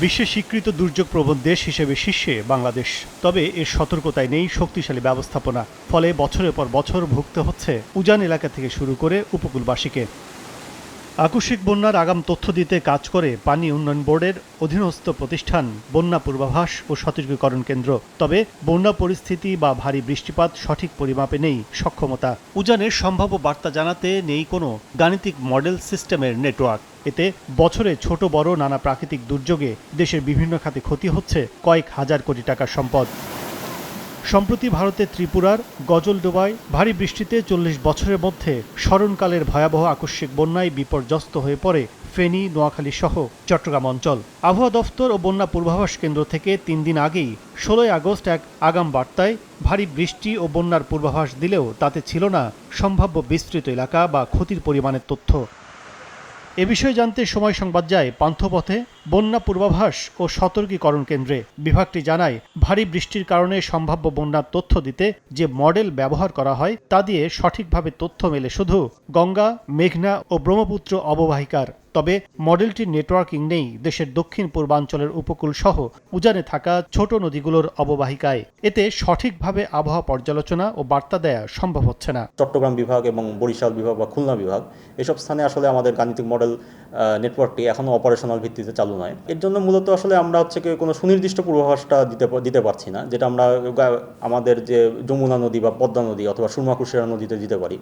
বিশ্বের স্বীকৃত দুর্যোগ প্রবণ দেশ হিসেবে শীর্ষে বাংলাদেশ। তবে এর সতর্কতায় নেই শক্তিশালী ব্যবস্থাপনা। ফলে বছরের পর বছর ভুগতে হচ্ছে উজান এলাকা থেকে শুরু করে উপকূলবাসীকে। আকস্মিক বন্যার আগাম তথ্য দিতে কাজ করে পানি উন্নয়ন বোর্ডের অধীনস্থ প্রতিষ্ঠান বন্যা পূর্বাভাস ও সতর্কীকরণ কেন্দ্র। তবে বন্যা পরিস্থিতি বা ভারী বৃষ্টিপাত সঠিক পরিমাপে নেই সক্ষমতা। উজানের সম্ভাব্য বার্তা জানাতে নেই কোনো গাণিতিক মডেল সিস্টেমের নেটওয়ার্ক। এতে বছরে ছোট বড় নানা প্রাকৃতিক দুর্যোগে দেশের বিভিন্ন খাতে ক্ষতি হচ্ছে কয়েক হাজার কোটি টাকার সম্পদ। সম্প্রতি ভারতের ত্রিপুরার গজলডোবায় ভারী বৃষ্টিতে চল্লিশ বছরের মধ্যে স্মরণকালের ভয়াবহ আকস্মিক বন্যায় বিপর্যস্ত হয়ে পড়ে ফেনী, নোয়াখালী সহ চট্টগ্রাম অঞ্চল। আবহাওয়া দফতর ও বন্যা পূর্বাভাস কেন্দ্র থেকে তিন দিন আগেই ষোলোই আগস্ট এক আগাম বার্তায় ভারী বৃষ্টি ও বন্যার পূর্বাভাস দিলেও তাতে ছিল না সম্ভাব্য বিস্তৃত এলাকা বা ক্ষতির পরিমাণের তথ্য। এ বিষয়ে জানতে সময় সংবাদ যায় পান্থপথে বন্যা পূর্বাভাস ও সতর্কীকরণ কেন্দ্রে। বিভাগটি জানায়, ভারী বৃষ্টির কারণে সম্ভাব্য বন্যার তথ্য দিতে যে মডেল ব্যবহার করা হয়, তা দিয়ে সঠিকভাবে তথ্য মেলে শুধু গঙ্গা, মেঘনা ও ব্রহ্মপুত্র অববাহিকার। তবে মডেলটির নেটওয়ার্কিং নেই, দেশের দক্ষিণ পূর্বাঞ্চলের উপকূল সহ উজানে থাকা ছোট নদীগুলোর অববাহিকায়। এতে সঠিকভাবে আবহাওয়া পর্যালোচনা ও বার্তা দেয়া সম্ভব হচ্ছে না। চট্টগ্রাম বিভাগ এবং বরিশাল বিভাগ বা খুলনা বিভাগ, এসব স্থানে আসলে আমাদের গাণিতিক মডেল নেটওয়ার্কটি এখনও অপারেশনাল ভিত্তিতে চালু নয় এর জন্য মূলত আসলে আমরা হচ্ছে কি কোনো সুনির্দিষ্ট পূর্বাভাসটা দিতে দিতে পারছি না যেটা আমরা আমাদের যে যমুনা নদী বা পদ্মা নদী অথবা সুরমাকুশেরা নদীতে দিতে পারি।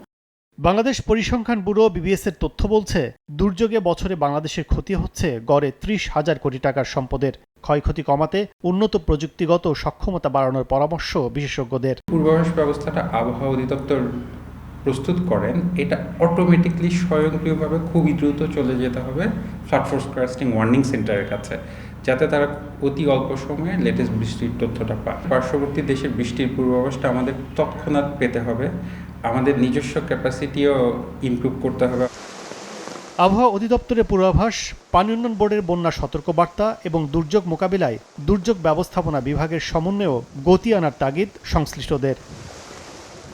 বাংলাদেশ পরিসংখ্যান ব্যুরো বিবিএস এর তথ্য বলছে দুর্যোগে বছরে বাংলাদেশের ক্ষতি হচ্ছে গড়ে ত্রিশ হাজার কোটি টাকার সম্পদের। ক্ষয়ক্ষতি কমাতে উন্নত প্রযুক্তিগত সক্ষমতা বাড়ানোর পরামর্শ বিশেষজ্ঞদের। পূর্বাভাস ব্যবস্থাটা আবহাওয়া অধিদপ্তর প্রস্তুত করেন, এটা অটোমেটিকলি স্বয়ংক্রিয়ভাবে খুবই দ্রুত চলে যেতে হবে ফ্লাড ফোরকাস্টিং ওয়ার্নিং সেন্টারের কাছে, যাতে তারা অতি অল্প সময়ে লেটেস্ট বৃষ্টির তথ্যটা পায়। পার্শ্ববর্তী দেশের বৃষ্টির পূর্বাভাসটা আমাদের তৎক্ষণাৎ পেতে হবে, আমাদের নিজস্ব ক্যাপাসিটিও ইমপ্রুভ করতে হবে। আবহাওয়া অধিদপ্তরের পূর্বাভাস, পানি উন্নয়ন বোর্ডের বন্যা সতর্কবার্তা এবং দুর্যোগ মোকাবিলায় দুর্যোগ ব্যবস্থাপনা বিভাগের সমন্বয়েও গতি আনার তাগিদ সংশ্লিষ্টদের।